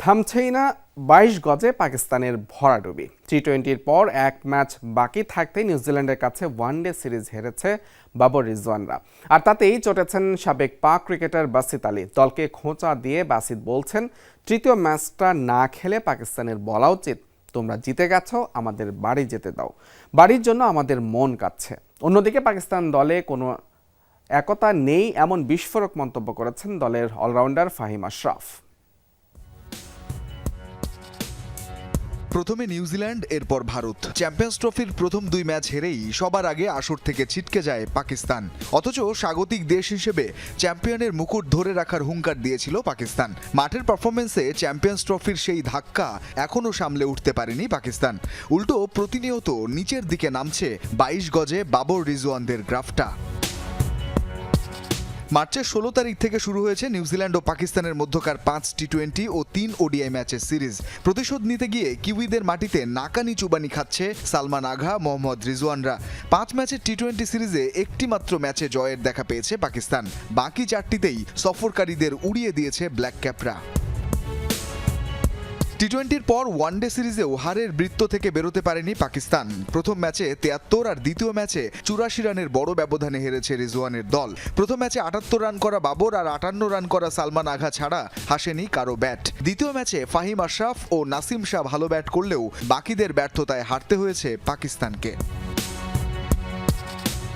থামছেই না বাইশ গজে পাকিস্তানের ভরাডুবি। টি টোয়েন্টির পর এক ম্যাচ বাকি থাকতেই নিউজিল্যান্ডের কাছে ওয়ানডে সিরিজ হেরেছে বাবর রিজওয়ানরা। আর তাতেই চটেছেন সাবেক পাক ক্রিকেটার বাসিত আলী। দলকে খোঁচা দিয়ে বাসিত বলছেন, তৃতীয় ম্যাচটা না খেলে পাকিস্তানের বলা উচিত তোমরা জিতে গেছো, আমাদের বাড়ি যেতে দাও। বাড়ির জন্য আমাদের মন কাচ্ছে অন্যদিকে পাকিস্তান দলে কোনো একতা নেই এমন বিস্ফোরক মন্তব্য করেছেন দলের অলরাউন্ডার ফাহিম আশরাফ। প্রথমে নিউজিল্যান্ড, এরপর ভারত। চ্যাম্পিয়ন্স ট্রফির প্রথম দুই ম্যাচ হেরেই সবার আগে আসর থেকে ছিটকে যায় পাকিস্তান। অথচ স্বাগতিক দেশ হিসেবে চ্যাম্পিয়নের মুকুট ধরে রাখার হুঙ্কার দিয়েছিল পাকিস্তান। মাঠের পারফরমেন্সে চ্যাম্পিয়ন্স ট্রফির সেই ধাক্কা এখনও সামলে উঠতে পারেনি পাকিস্তান। উল্টো প্রতিনিয়ত নিচের দিকে নামছে বাইশ গজে বাবর রিজওয়ানদের গ্রাফটা। মার্চের ষোলো তারিখ থেকে শুরু হয়েছে নিউজিল্যান্ড ও পাকিস্তানের মধ্যকার পাঁচ টি টোয়েন্টি ও তিন ওডিআই ম্যাচের সিরিজ। প্রতিশোধ নিতে গিয়ে কিউইদের মাটিতে নাকানি চুবানি খাচ্ছে সালমান আঘা, মোহাম্মদ রিজওয়ানরা। পাঁচ ম্যাচের টি টোয়েন্টি সিরিজে একটি মাত্র ম্যাচে জয়ের দেখা পেয়েছে পাকিস্তান। বাকি চারটিতেই সফরকারীদের উড়িয়ে দিয়েছে ব্ল্যাক ক্যাপরা। টি টোয়েন্টির পর ওয়ানডে সিরিজেও হারের বৃত্ত থেকে বেরোতে পারেনি পাকিস্তান। প্রথম ম্যাচে তিয়াত্তর আর দ্বিতীয় ম্যাচে চুরাশি রানের বড় ব্যবধানে হেরেছে রিজওয়ানের দল। প্রথম ম্যাচে আটাত্তর রান করা বাবর আর আটান্ন রান করা সালমান আঘা ছাড়া হাসেনি কারও ব্যাট। দ্বিতীয় ম্যাচে ফাহিম আশরাফ ও নাসিম শাহ ভালো ব্যাট করলেও বাকিদের ব্যর্থতায় হারতে হয়েছে পাকিস্তানকে।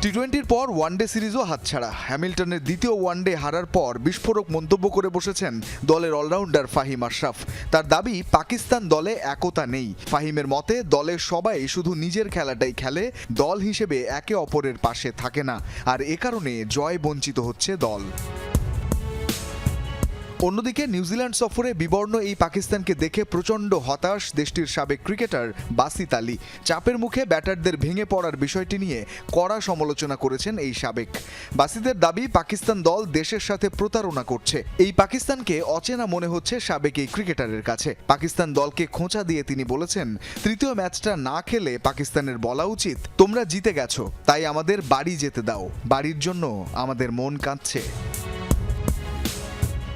টি টোয়েন্টির পর ওয়ানডে সিরিজও হাতছাড়া। হ্যামিল্টনের দ্বিতীয় ওয়ানডে হারার পর বিস্ফোরক মন্তব্য করে বসেছেন দলের অলরাউন্ডার ফাহিম আশরাফ। তার দাবি, পাকিস্তান দলে একতা নেই। ফাহিমের মতে দলের সবাই শুধু নিজের খেলাটাই খেলে, দল হিসেবে একে অপরের পাশে থাকে না। আর এ কারণে জয় বঞ্চিত হচ্ছে দল। অন্যদিকে নিউজিল্যান্ড সফরে বিবর্ণ এই পাকিস্তানকে দেখে প্রচণ্ড হতাশ দেশটির সাবেক ক্রিকেটার বাসিত আলী। চাপের মুখে ব্যাটারদের ভেঙে পড়ার বিষয়টি নিয়ে কড়া সমালোচনা করেছেন এই সাবেক। বাসিদের দাবি, পাকিস্তান দল দেশের সাথে প্রতারণা করছে। এই পাকিস্তানকে অচেনা মনে হচ্ছে সাবেক এই ক্রিকেটারের কাছে। পাকিস্তান দলকে খোঁচা দিয়ে তিনি বলেছেন, তৃতীয় ম্যাচটা না খেলে পাকিস্তানের বলা উচিত, তোমরা জিতে গেছো, তাই আমাদের বাড়ি যেতে দাও। বাড়ির জন্য আমাদের মন কাঁদছে।